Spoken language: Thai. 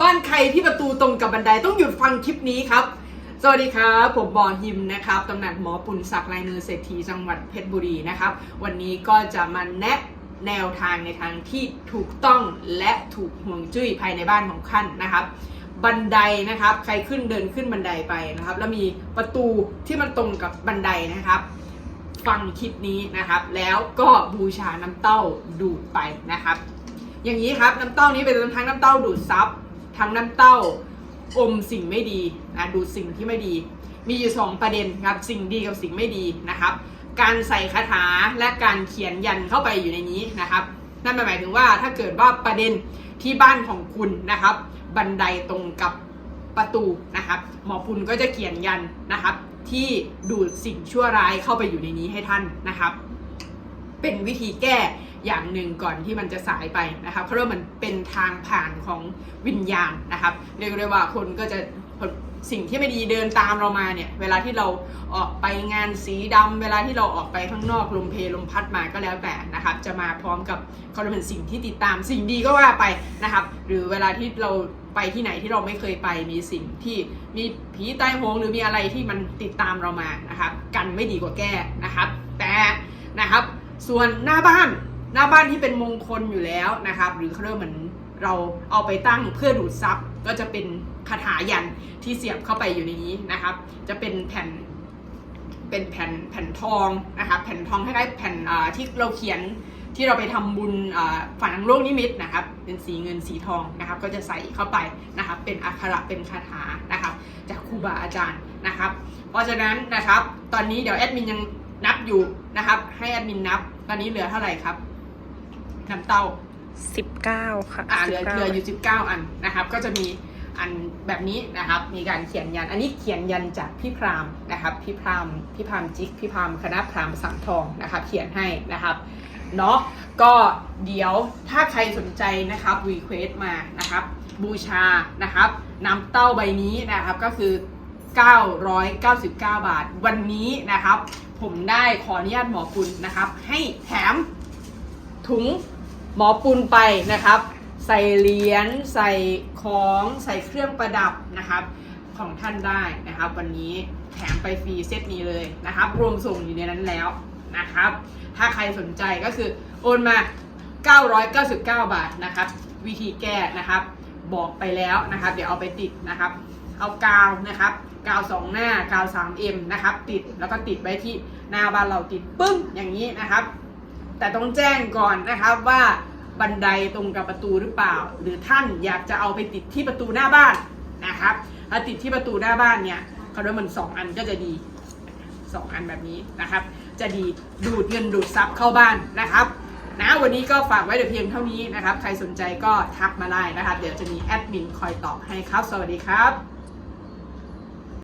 บ้านใครที่ประตูตรงกับบันไดต้องหยุดฟังคลิปนี้ครับ สวัสดีครับ ผมบอฮิมนะครับตำแหน่งหมอปุณศักดิ์ลายมือเศรษฐีจังหวัดเพชรบุรีนะครับ วันนี้ก็จะมาแนะแนวทางในทางที่ถูกต้องและถูกห่วงจุ้ยภายในบ้านของท่านนะครับ บันไดนะครับ ใครขึ้นเดินขึ้นบันไดไปนะครับ แล้วมีประตูที่มันตรงกับบันไดนะครับฟังคลิปนี้นะครับ แล้วก็บูชาน้ำเต้าดูดไปนะครับ อย่างนี้ครับน้ำเต้านี้เป็นทั้งน้ำเต้าดูดซับ ทั้งน้ำเต้าอมสิ่งไม่ดีนะดูสิ่งที่ไม่ดี มีอยู่สองประเด็นครับสิ่งดีกับสิ่งไม่ดีนะครับ การใส่คาถาและการเขียนยันเข้าไปอยู่ในนี้นะครับ นั่นหมายถึงว่าถ้าเกิดว่าประเด็นที่บ้านของคุณนะครับ บันไดตรงกับประตูนะครับ หมอปุณก็จะเขียนยันนะครับ ที่ดูดสิ่งชั่วร้ายเข้าไปอยู่ในนี้ให้ท่านนะครับ เป็นวิธีแก้อย่างหนึ่งก่อนที่มันจะสายไปนะครับเขาเรียกว่ามันเป็นทางผ่านของวิญญาณนะครับเรียกได้ว่าคนก็จะสิ่งที่ไม่ดีเดินตามเรามาเนี่ย เวลาที่เราออกไปงานสีดำเวลาที่เราออกไปข้างนอกลมเพลลมพัดมาก็แล้วแต่นะครับ จะมาพร้อมกับเขาเรียกเป็นสิ่งที่ติดตาม สิ่งดีก็ว่าไปนะครับ หรือเวลาที่เราไปที่ไหนที่เราไม่เคยไปมีสิ่งที่มีผีใต้โหงหรือมีอะไรที่มันติดตามเรามานะครับ กันไม่ดีกว่าแก้นะครับ แต่นะครับ ส่วนหน้าบ้านหน้าบ้านที่เป็นมงคลอยู่แล้วนะครับ หรือเขาเรียกเหมือนเราเอาไปตั้งเพื่อดูดซับก็จะเป็นคาถายันที่เสียบเข้าไปอยู่ในนี้นะครับ จะเป็นแผ่นเป็นแผ่นแผ่นทองนะครับแผ่นทองคล้ายๆแผ่นอ่าที่เราเขียนที่เราไปทำบุญอ่าฝันโลกนิมิตนะครับ เป็นสีเงินสีทองนะครับ ก็จะใส่เข้าไปนะครับ เป็นอักขระเป็นคาถานะครับ จากครูบาอาจารย์นะครับ เพราะฉะนั้นนะครับ ตอนนี้เดี๋ยวแอดมินยัง นับอยู่นะครับ ให้แอดมินนับ ตอนนี้เหลือเท่าไหร่ครับน้ำเต้าสิบเก้าค่ะอ่าเหลือ19เหลืออยู่19อันนะครับ ก็จะมีอันแบบนี้นะครับ มีการเขียนยัน อันนี้เขียนยันจากพี่พรามนะครับ พี่พรามพี่พรามจิก พี่พรามคณะพรามสังทองนะครับ เขียนให้นะครับเนาะก็เดี๋ยวถ้าใครสนใจนะครับรีเควสมานะครับ บูชานะครับน้ำเต้าใบนี้นะครับก็คือ 999 บาท วันนี้นะครับ ผมได้ขออนุญาตหมอปุณนะครับ ให้แถมถุงหมอปูนไปนะครับ ใส่เหรียญใส่ของใส่เครื่องประดับนะครับของท่านได้นะครับ วันนี้แถมไปฟรีเซตนี้เลยนะครับ รวมส่งอยู่ในนั้นแล้วนะครับ ถ้าใครสนใจก็คือโอนมา 999 บาทนะครับ วิธีแก้นะครับ บอกไปแล้วนะครับ เดี๋ยวเอาไปติดนะครับ เอากาวนะครับกาวสองหน้ากาว 3M นะครับติดแล้วก็ติดไว้ที่หน้าบ้านเราติดปึ้งอย่างนี้นะครับ แต่ต้องแจ้งก่อนนะครับว่าบันไดตรงกับประตูหรือเปล่า หรือท่านอยากจะเอาไปติดที่ประตูหน้าบ้านนะครับถ้าติดที่ประตูหน้าบ้านเนี่ยเขาเรียกมันสองอันก็จะดีสองอันแบบนี้นะครับ จะดีดูดเงินดูดทรัพย์เข้าบ้านนะครับนะวันนี้ก็ฝากไว้แต่เพียงเท่านี้นะครับ ใครสนใจก็ทักมาได้นะครับ เดี๋ยวจะมีแอดมินคอยตอบให้ครับ สวัสดีครับ